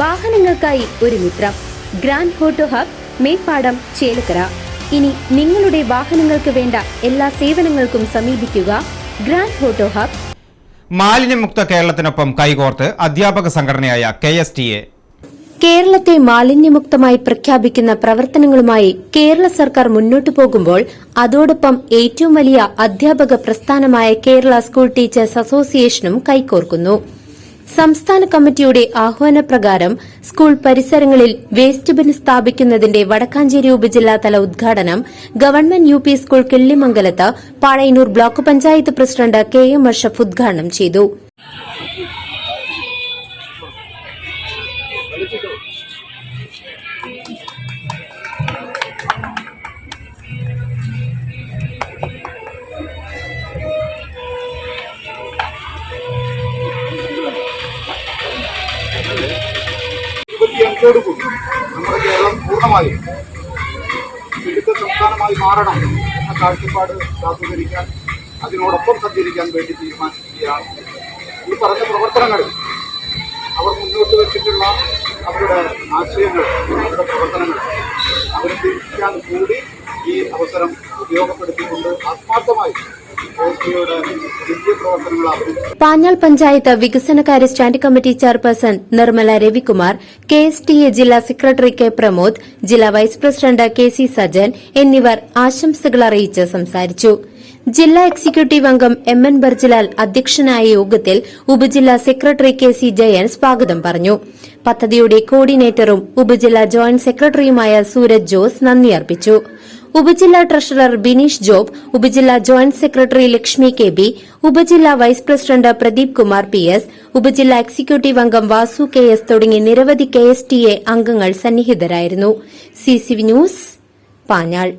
വാഹനങ്ങൾക്കായി ഒരു മിത്രം. Grand photo hub Meppadam Chelakkara. ഇനി നിങ്ങളുടെ വാഹനങ്ങൾക്ക് വേണ്ട എല്ലാ സേവനങ്ങൾക്കും സമീപിക്കുക ഗ്രാൻഡ് ഫോട്ടോ ഹബ്. മാലിന്യമുക്ത കേരളത്തിനൊപ്പം കൈകോർത്ത് അധ്യാപക സംഘടനയായ കെ എസ് ടി എ. കേരളത്തെ മാലിന്യമുക്തമായി പ്രഖ്യാപിക്കുന്ന പ്രവർത്തനങ്ങളുമായി കേരള സർക്കാർ മുന്നോട്ടു പോകുമ്പോൾ അതോടൊപ്പം ഏറ്റവും വലിയ അധ്യാപക പ്രസ്ഥാനമായ കേരള സ്കൂൾ ടീച്ചേഴ്സ് അസോസിയേഷനും കൈകോർക്കുന്നു. സംസ്ഥാന കമ്മിറ്റിയുടെ ആഹ്വാനപ്രകാരം സ്കൂൾ പരിസരങ്ങളിൽ വേസ്റ്റ് ബിൻ സ്ഥാപിക്കുന്നതിന്റെ വടക്കാഞ്ചേരി ഉപജില്ലാതല ഉദ്ഘാടനം government U P school കിള്ളിമംഗലത്ത് Pazhayannur block panchayat president K M Ashaf ഉദ്ഘാടനം ചെയ്തു കൂടി നമ്മുടെ കേരളം പൂർണമായും ശുചിത്വ സംസ്ഥാനമായി മാറണം എന്ന കാഴ്ചപ്പാട് സാധൂകരിക്കാൻ അതിനോടൊപ്പം സഞ്ചരിക്കാൻ വേണ്ടി തീരുമാനിക്കുകയാണ്. ഈ പറഞ്ഞ പ്രവർത്തനങ്ങൾ അവർ മുന്നോട്ട് വെച്ചിട്ടുള്ള അവരുടെ ആശയങ്ങൾ അവരുടെ പ്രവർത്തനങ്ങൾ അവലംബിക്കാൻ കൂടി ഈ അവസരം ഉപയോഗപ്പെടുത്തിക്കൊണ്ട് ആത്മാർത്ഥമായി പാഞ്ഞാൾ പഞ്ചായത്ത് വികസനകാര്യ stand committee chairperson Nirmala Ravikumar K S T A ജില്ലാ സെക്രട്ടറി കെ പ്രമോദ് ജില്ലാ vice president K C Sajan എന്നിവർ ആശംസകൾ അറിയിച്ച് സംസാരിച്ചു. ജില്ലാ എക്സിക്യൂട്ടീവ് അംഗം എം എൻ ബർജിലാൽ അധ്യക്ഷനായ യോഗത്തിൽ ഉപജില്ലാ സെക്രട്ടറി കെ സി ജയൻ സ്വാഗതം പറഞ്ഞു. പദ്ധതിയുടെ കോർഡിനേറ്ററും ഉപജില്ലാ ജോയിന്റ് സെക്രട്ടറിയുമായ സൂരജ് ജോസ് നന്ദി അർപ്പിച്ചു. ഉപജില്ലാ ട്രഷറർ ബിനീഷ് ജോബ് ഉപജില്ലാ joint secretary Lakshmi K B ഉപജില്ലാ vice president Pradeep Kumar P S ഉപജില്ലാ എക്സിക്യൂട്ടീവ് അംഗം വാസു കെ എസ് തുടങ്ങി നിരവധി കെ എസ് ടി എ അംഗങ്ങൾ സന്നിഹിതരായിരുന്നു. C news Panjal.